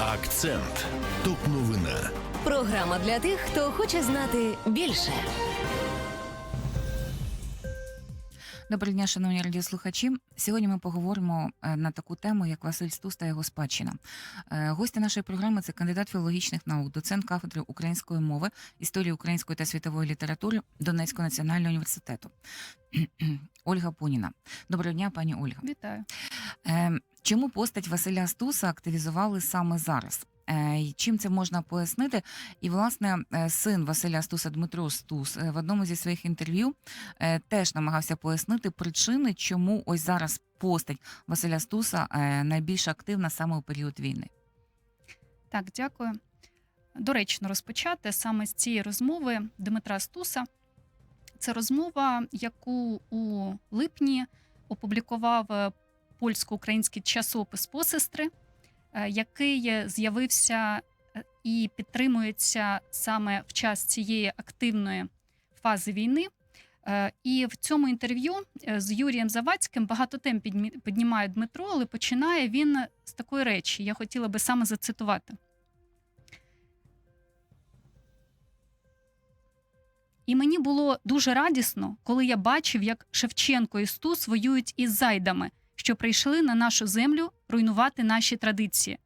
Акцент. Топ новина. Програма для тих, хто хоче знати більше. Доброго дня, шановні радіослухачі. Сьогодні ми поговоримо е, на таку тему, як Василь Стус та його спадщина. Е, Гостя нашої програми це кандидат філологічних наук, доцент кафедри української мови, історії української та світової літератури Донецького національного університету. Ольга Пуніна. Доброго дня, пані Ольга. Вітаю. Чому постать Василя Стуса активізували саме зараз? Е, Чим це можна пояснити? І власне е, син Василя Стуса Дмитро Стус е, в одному зі своїх інтерв'ю теж намагався пояснити причини, чому ось зараз постать Василя Стуса найбільш активна саме у період війни. Так, дякую. Доречно розпочати саме з цієї розмови Дмитра Стуса. Це розмова, яку у липні опублікував польсько-український часопис посестри, е, який з'явився е, і підтримується саме в час цієї активної фази війни. Е, І в цьому інтерв'ю з Юрієм Завадським багато тем піднімає Дмитро, але починає він з такої речі. Я хотіла би саме зацитувати. І мені було дуже радісно, коли я бачив, як Шевченко і Стус воюють із зайдами, що прийшли на нашу землю руйнувати наші традиції.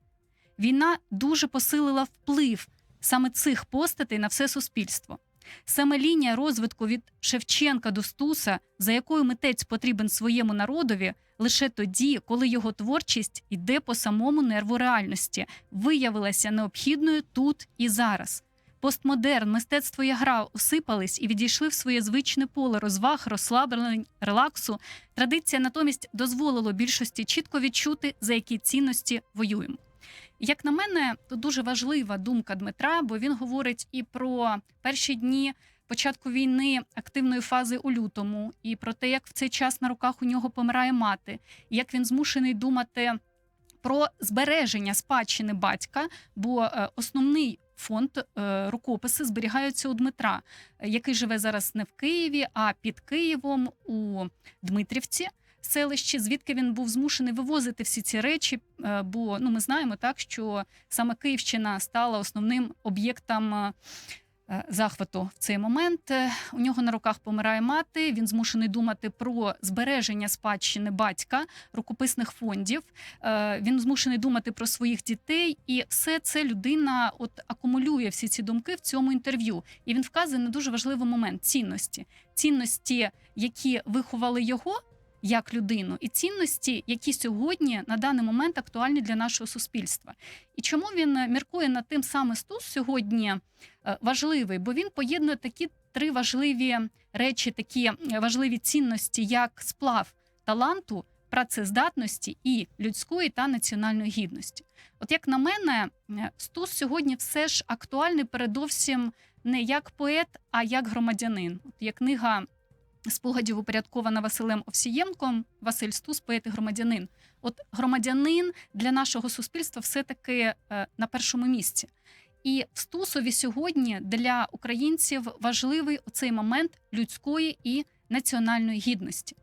Війна дуже посилила вплив саме цих постатей на все суспільство. Саме лінія розвитку від Шевченка до Стуса, за якою митець потрібен своєму народові, лише тоді, коли його творчість йде по самому нерву реальності, виявилася необхідною тут і зараз. Постмодерн, мистецтво і гра осипались і відійшли в своє звичне поле розваг, розслаблень, релаксу. Традиція натомість дозволила більшості чітко відчути, за які цінності воюємо. Як на мене, то дуже важлива думка Дмитра, бо він говорить і про перші дні початку війни активної фази у лютому, і про те, як в цей час на руках у нього помирає мати, і як він змушений думати про збереження спадщини батька, бо е, основний фонд е, рукописи зберігаються у Дмитра, який живе зараз не в Києві, а під Києвом у Дмитрівці. Селищі, звідки він був змушений вивозити всі ці речі, е, бо ну ми знаємо так, що саме Київщина стала основним об'єктом е, захвату в цей момент. Е, У нього на руках помирає мати. Він змушений думати про збереження спадщини батька, рукописних фондів. Е, Він змушений думати про своїх дітей, і все це людина от акумулює всі ці думки в цьому інтерв'ю. І він вказує на дуже важливий момент цінності, цінності, які виховали його. Як людину і цінності, які сьогодні на даний момент актуальні для нашого суспільства, і чому він е, міркує над тим саме Стус сьогодні е, важливий, бо він поєднує такі три важливі речі, такі е, важливі цінності, як сплав таланту, працездатності і людської та національної гідності. От як на мене, Стус сьогодні все ж актуальний передовсім не як поет, а як громадянин. От є книга спогадів упорядкована Василем Овсієнком, Василь Стус, поет і громадянин. От громадянин для нашого суспільства все-таки е, на першому місці. І в Стусові сьогодні для українців важливий оцей момент людської і національної гідності.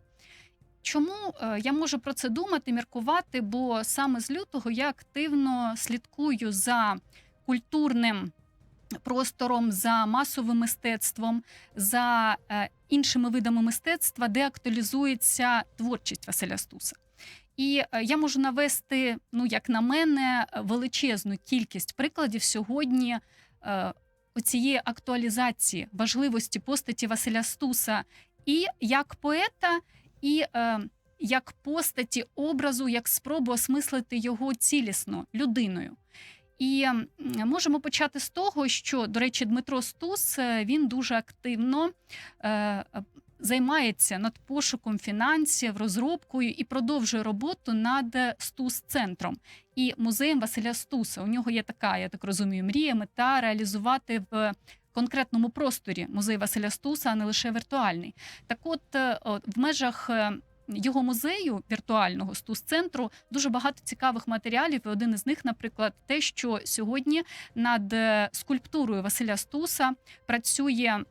Чому е, я можу про це думати, міркувати? Бо саме з лютого я активно слідкую за культурним простором, за масовим мистецтвом, за е, іншими видами мистецтва, де актуалізується творчість Василя Стуса. І е, я можу навести, ну як на мене, величезну кількість прикладів сьогодні е, цієї актуалізації важливості постаті Василя Стуса і як поета, і як постаті образу, як спробу осмислити його цілісно людиною. І можемо почати з того, що, до речі, Дмитро Стус е, він дуже активно е, е, займається над пошуком фінансів, розробкою і продовжує роботу над Стус-центром і музеєм Василя Стуса. У нього є така, я так розумію, мрія, мета реалізувати в конкретному просторі музей Василя Стуса, а не лише віртуальний. Так, от, в межах. Його музею віртуального стус-центру дуже багато цікавих матеріалів. І один із них, наприклад, те, що сьогодні над е, скульптурою Василя Стуса працює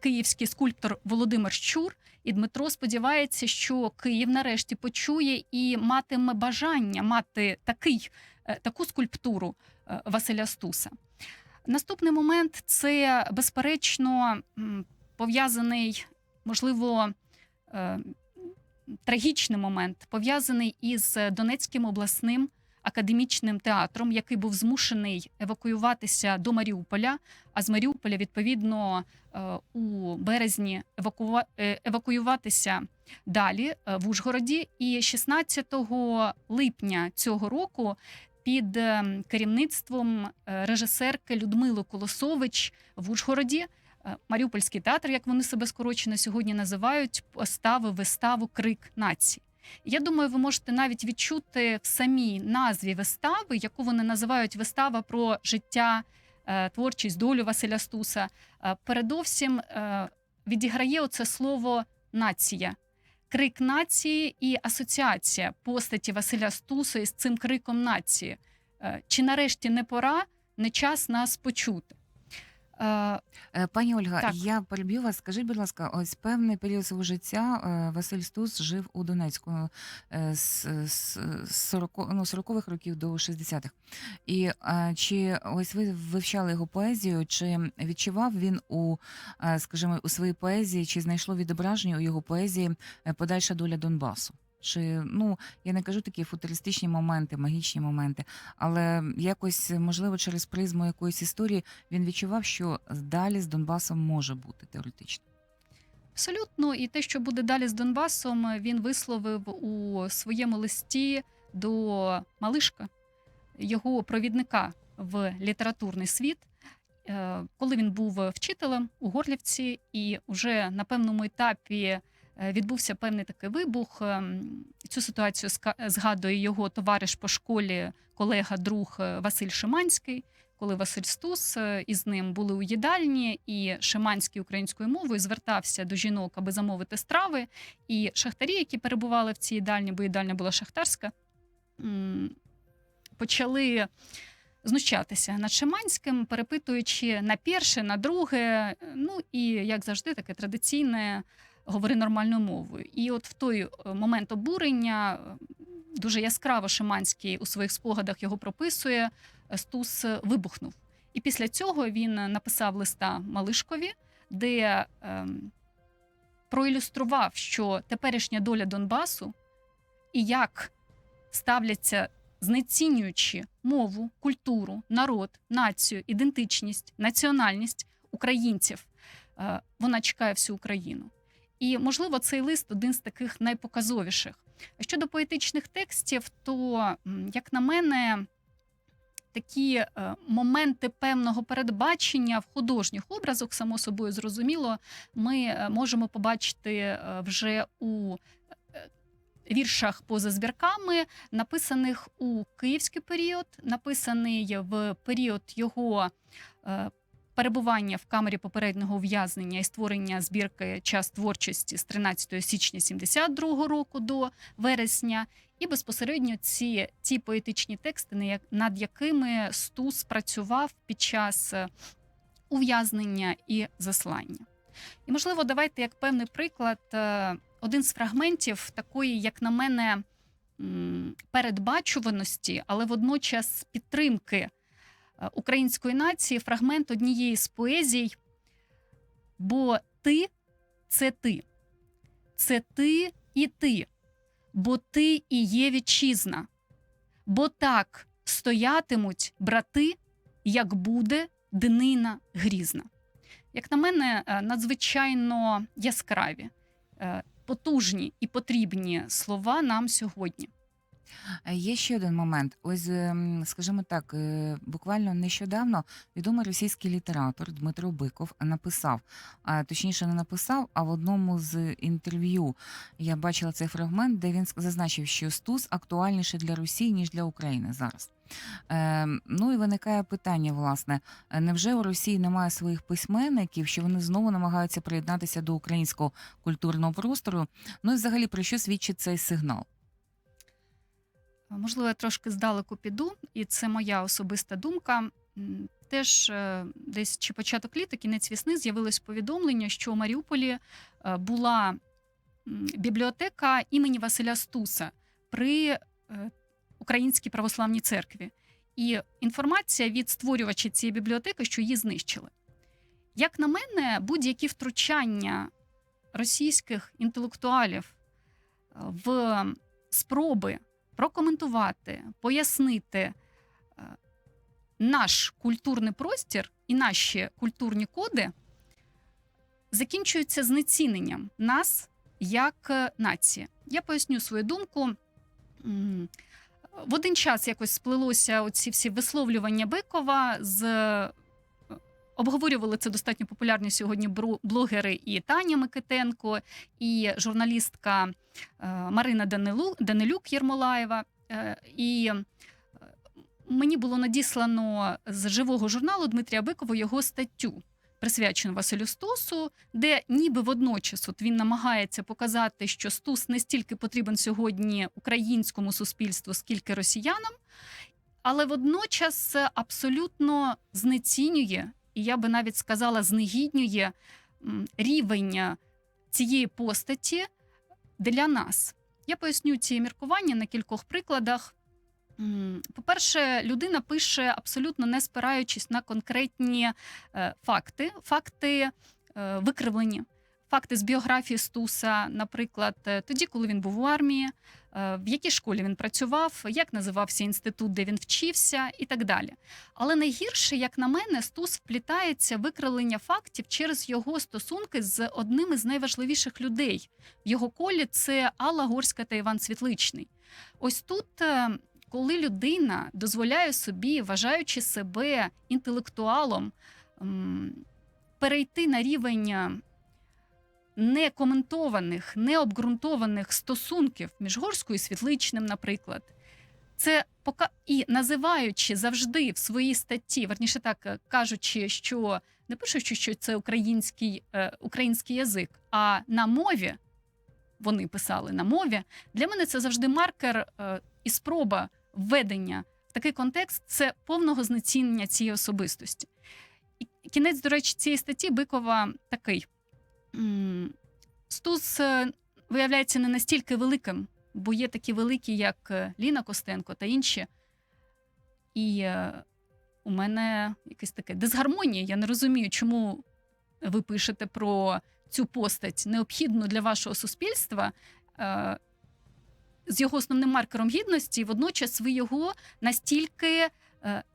київський скульптор Володимир Щур. І Дмитро сподівається, що Київ нарешті почує і матиме бажання мати такий е, таку скульптуру е, Василя Стуса. Наступний момент це безперечно пов'язаний, можливо, трагічний момент, пов'язаний із Донецьким обласним академічним театром, який був змушений евакуюватися до Маріуполя. А з Маріуполя, відповідно, е, у березні е, евакуюватися далі е, в Ужгороді. І 16 липня цього року під е, керівництвом е, режисерки Людмили Колосович в Ужгороді. Е, Маріупольський театр, як вони себе скорочено сьогодні називають, поставив виставу Крик нації. Я думаю, ви можете навіть відчути в самій назві вистави, яку вони називають вистава про життя, е, творчість, долю Василя Стуса. Е, Передовсім відіграє оце слово нація. Крик нації і асоціація постаті Василя Стуса із цим криком нації. Чи нарешті не пора, не час нас почути? Е, Е, Пані Ольга, Так. я переб'ю вас. Скажіть, будь ласка, ось певний період свого життя е, Василь Стус жив у Донецьку е, з, з, з 40, ну, 40-х років до 60-х. І е, чи ось ви вивчали його поезію, чи відчував він у, е, скажімо, у своїй поезії, чи знайшло відображення у його поезії е, подальша доля Донбасу? Чи ну я не кажу такі футуристичні моменти, магічні моменти, але якось можливо через призму якоїсь історії він відчував, що далі з Донбасом може бути теоретично. Абсолютно, і те, що буде далі з Донбасом, він висловив у своєму листі до Малишка, його провідника в літературний світ, е, коли він був вчителем у Горлівці, і вже на певному етапі відбувся певний такий вибух. Ем, Цю ситуацію згадує його товариш по школі, колега, друг е, Василь Шиманський коли Василь Стус е, із ним були у їдальні, і Шиманський українською мовою звертався до жінок, аби замовити страви. І шахтарі, які перебували в цій їдальні, бо їдальня була шахтарська, почали знущатися над Шиманським, перепитуючи на перше, на друге. Ну і як завжди, таке традиційне говори нормальною мовою. І от в той е, момент обурення е, дуже яскраво Шиманський у своїх спогадах його прописує. Стус вибухнув. І після цього він написав листа Малишкові, де ем, проілюстрував, що теперішня доля Донбасу і як ставляться, знецінюючи мову, культуру, народ, націю, ідентичність, національність українців, е, вона чекає всю Україну. І, можливо, цей лист один з таких найпоказовіших. Щодо поетичних текстів, то, як на мене, такі е, моменти певного передбачення в художніх образах, само собою зрозуміло, ми е, можемо побачити е, вже у віршах поза збірками, написаних у київський період, написаний в період його. Перебування в камері попереднього ув'язнення і створення збірки час творчості з 13 січня 72 року до вересня, і безпосередньо ці ті поетичні тексти, над якими Стус працював під час е, ув'язнення і заслання. І, можливо, давайте як певний приклад, е, один з фрагментів такої, як на мене, передбачуваності, але водночас підтримки української нації, фрагмент однієї з поезій. Бо ти це ти, це ти і ти бо ти і є вітчизна. Бо так стоятимуть брати, як буде днина грізна. Як на мене, е, надзвичайно яскраві, е, потужні і потрібні слова нам сьогодні. Е, Є ще один момент. Ось, ем, скажімо так, е, буквально нещодавно відомий російський літератор Дмитро Биков написав, точніше не написав, а в одному з інтерв'ю я бачила цей фрагмент, де він зазначив, що Стус актуальніше для Росії ніж для України зараз. Ем, ну і виникає питання: власне, невже у Росії немає своїх письменників, що вони знову намагаються приєднатися до українського культурного простору? Ну і взагалі про що свідчить цей сигнал? Можливо, я трошки здалеку піду, і це моя особиста думка. Теж е, десь чи початок літа, кінець весни, з'явилось повідомлення, що у Маріуполі е, була бібліотека імені Василя Стуса при е, Українській православній церкві. І інформація від створювача цієї бібліотеки, що її знищили. Як на мене, будь-які втручання російських інтелектуалів е, в спроби прокоментувати, пояснити е, наш культурний простір і наші культурні коди закінчуються знеціненням нас як е, нації. Я поясню свою думку. В один час якось сплелося оці всі висловлювання Бикова з обговорювали це достатньо популярні сьогодні блогери і Таня Микитенко, і журналістка е, Марина Данилюк Єрмолаєва. Е, І е, мені було надіслано з живого журналу Дмитрія Бикова його статтю, присвячену Василю Стусу, де ніби водночас от він намагається показати, що Стус не стільки потрібен сьогодні українському суспільству, скільки росіянам, але водночас абсолютно знецінює, і я би навіть сказала, знегіднює рівень цієї постаті для нас. Я поясню ці міркування на кількох прикладах. По-перше, людина пише абсолютно не спираючись на конкретні е, факти, факти е, викривлені, факти з біографії Стуса, наприклад, е, тоді, коли він був у армії, е, в якій школі він працював, як називався інститут, де він вчився, і так далі. Але найгірше, як на мене, Стус вплітається в викривлення фактів через його стосунки з одним із найважливіших людей в його колі це Алла Горська та Іван Світличний. Ось тут. е, Коли людина дозволяє собі, вважаючи себе інтелектуалом, перейти на рівень некоментованих, необґрунтованих стосунків між Горською і Світличним, наприклад, це пока і називаючи завжди в своїй статті, верніше так е, кажучи, що не пишучи, що це український, е, український язик, а на мові вони писали на мові. Для мене це завжди маркер е, і спроба введення в такий контекст це повного знецінення цієї особистості. І кінець, до речі, цієї статті Бикова такий. Стус е, виявляється не настільки великим, бо є такі великі, як е, Ліна Костенко та інші. І е, у мене якась таке дисгармонія. Я не розумію, чому ви пишете про цю постать необхідну для вашого суспільства. З його основним маркером гідності, і водночас ви його настільки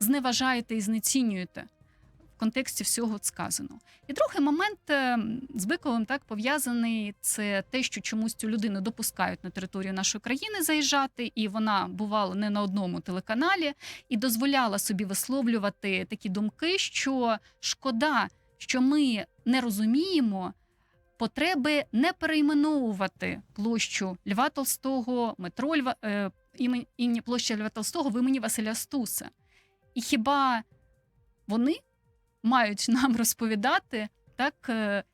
зневажаєте і знецінюєте контексті всього от сказаного. І другий момент е, з Биковим так пов'язаний це те, що чомусь цю людину допускають на територію нашої країни заїжджати, і вона бувала не на одному телеканалі і дозволяла собі висловлювати такі думки, що шкода, що ми не розуміємо. Потреби не перейменовувати площу Льва Толстого, метро Льва, е, імені, площі Льва Толстого в імені Василя Стуса. І хіба вони мають нам розповідати, так е,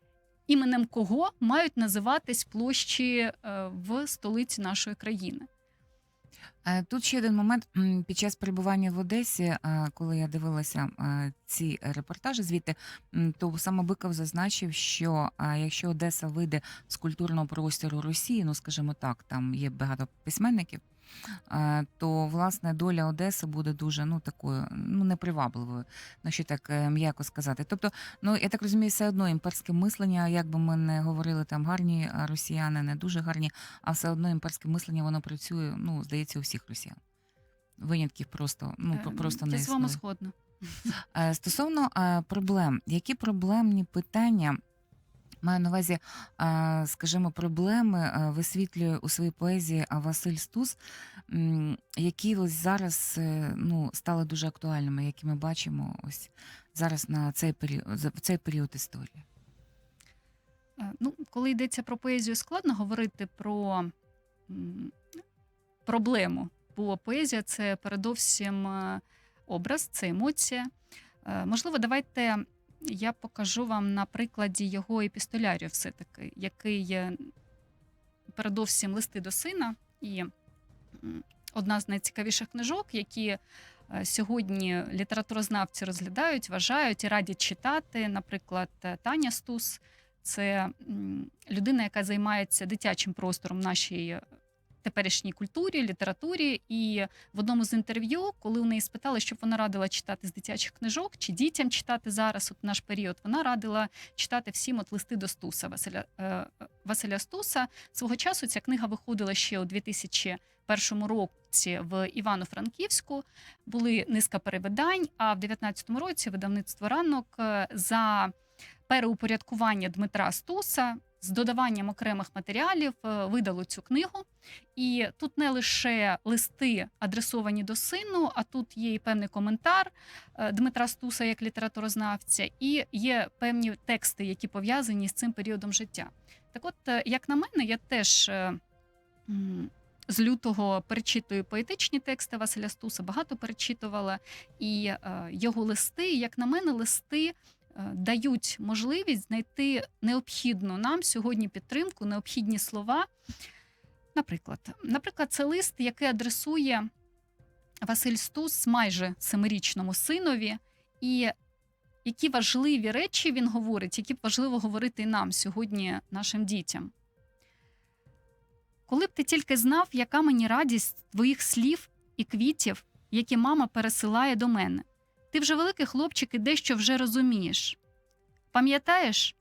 іменем кого мають називатись площі е, в столиці нашої країни? Е, Тут ще один момент під час перебування в Одесі, коли я дивилася ці репортажі звідти, то саме Биков зазначив, що якщо Одеса вийде з культурного простору Росії, ну скажімо так, там є багато письменників. Е, То власне доля Одеси буде дуже ну такою ну непривабливою, ну що так е, м'яко сказати. Тобто, ну я так розумію, все одно імперське мислення, як би ми не говорили, там гарні е, росіяни, не дуже гарні, а все одно імперське мислення воно працює, ну, здається, у всіх росіян. Винятків просто, ну, про- просто не Я з вами згодна. Стосовно проблем, які проблемні питання маю на увазі, скажімо, проблеми висвітлює у своїй поезії Василь Стус, які ось зараз е, ну, стали дуже актуальними, які ми бачимо ось зараз на цей період, в цей період історії. Е, Ну, коли йдеться про поезію, складно говорити про проблему, бо поезія це передовсім е, образ, це емоція. Можливо, давайте я покажу вам на прикладі його епістолярію, все-таки, який передовсім листи до сина і одна з найцікавіших книжок, які е, сьогодні літературознавці розглядають, вважають і радять читати. Наприклад, е, Таня Стус це людина, яка займається дитячим простором в нашій теперішній культурі, літературі. І в одному з інтерв'ю, коли у неї спитали, щоб вона радила читати з дитячих книжок чи дітям читати зараз, от наш період, вона радила читати всім от листи до Стуса Василя е, Василя Стуса. Свого часу ця книга виходила ще у 2001 році в Івано-Франківську. Були низка перевидань. А в 2019 році видавництво ранок е, за переупорядкування Дмитра Стуса з додаванням окремих матеріалів е, видало цю книгу. І тут не лише листи адресовані до сину, а тут є і певний коментар е, Дмитра Стуса як літературознавця, і є певні тексти, які пов'язані з цим періодом життя. Так, от, е, як на мене, я теж. З лютого перечитую поетичні тексти Василя Стуса, багато перечитувала. І його листи, як на мене, листи дають можливість знайти необхідну нам сьогодні підтримку, необхідні слова. Наприклад, наприклад, це лист, який адресує Василь Стус майже семирічному синові, і які важливі речі він говорить, які б важливо говорити і нам сьогодні, нашим дітям. Коли б ти тільки знав, яка мені радість твоїх слів і квітів, які мама пересилає до мене. Ти вже великий хлопчик і дещо вже розумієш. Пам'ятаєш,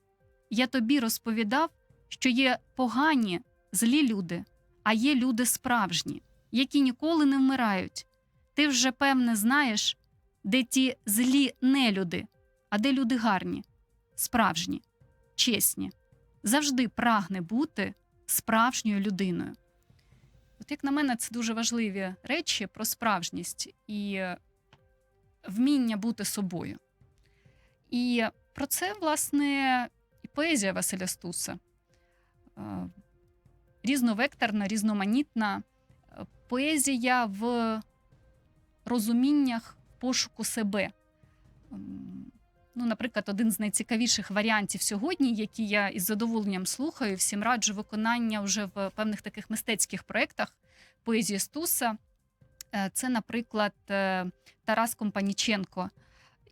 я тобі розповідав, що є погані, злі люди, а є люди справжні, які ніколи не вмирають. Ти вже, певне, знаєш, де ті злі нелюди, а де люди гарні, справжні, чесні, завжди прагне бути справжньою людиною. От як на мене, це дуже важливі речі про справжність і вміння бути собою. І про це, власне, і поезія Василя Стуса. Е, Різновекторна, різноманітна е, поезія в розуміннях пошуку себе. Ну, наприклад, один з найцікавіших варіантів сьогодні, які я із задоволенням слухаю, всім раджу виконання вже в певних таких мистецьких проєктах поезії Стуса. Е, Це, наприклад, е, Тарас Компаніченко,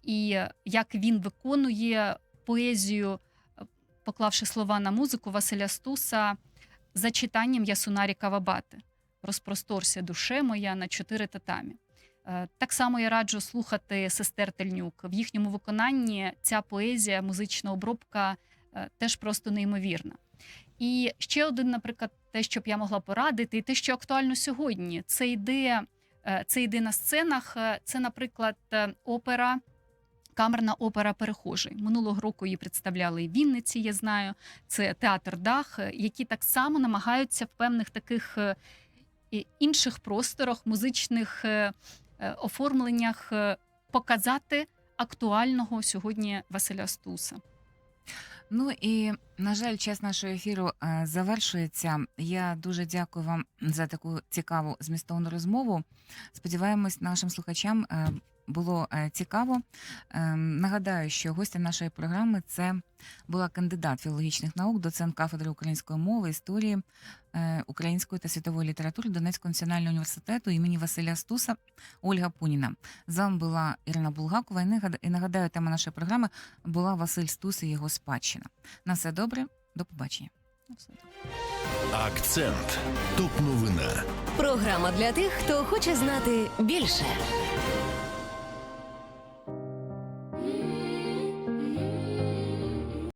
і як він виконує поезію, е, поклавши слова на музику Василя Стуса за читанням Ясунарі Кавабати. Розпросторся душе моя на чотири татамі. Так само я раджу слухати сестер Тельнюк. В їхньому виконанні ця поезія, музична обробка теж просто неймовірна. І ще один, наприклад, те, що б я могла порадити, і те, що актуально сьогодні, це йде, е, це йде на сценах. е, Це, наприклад, е, опера. Камерна опера Перехожий. Минулого року її представляли і в Вінниці, я знаю. Це театр Дах, е, які так само намагаються в певних таких е, інших просторах, музичних е, е, оформленнях е, показати актуального сьогодні Василя Стуса. Ну і на жаль, час нашого ефіру е, завершується. Я дуже дякую вам за таку цікаву змістовну розмову. Сподіваємось, нашим слухачам е, було е, цікаво. Е, Нагадаю, що гостем нашої програми це була кандидат філологічних наук, доцент кафедри української мови, історії е, української та світової літератури Донецького національного університету імені Василя Стуса Ольга Пуніна. З вами була Ірина Булгакова. І нагад- нагадаю, тема нашої програми була Василь Стус і його спадщина. На все добре, до побачення. Акцент. Топ новина. Програма для тих, хто хоче знати більше.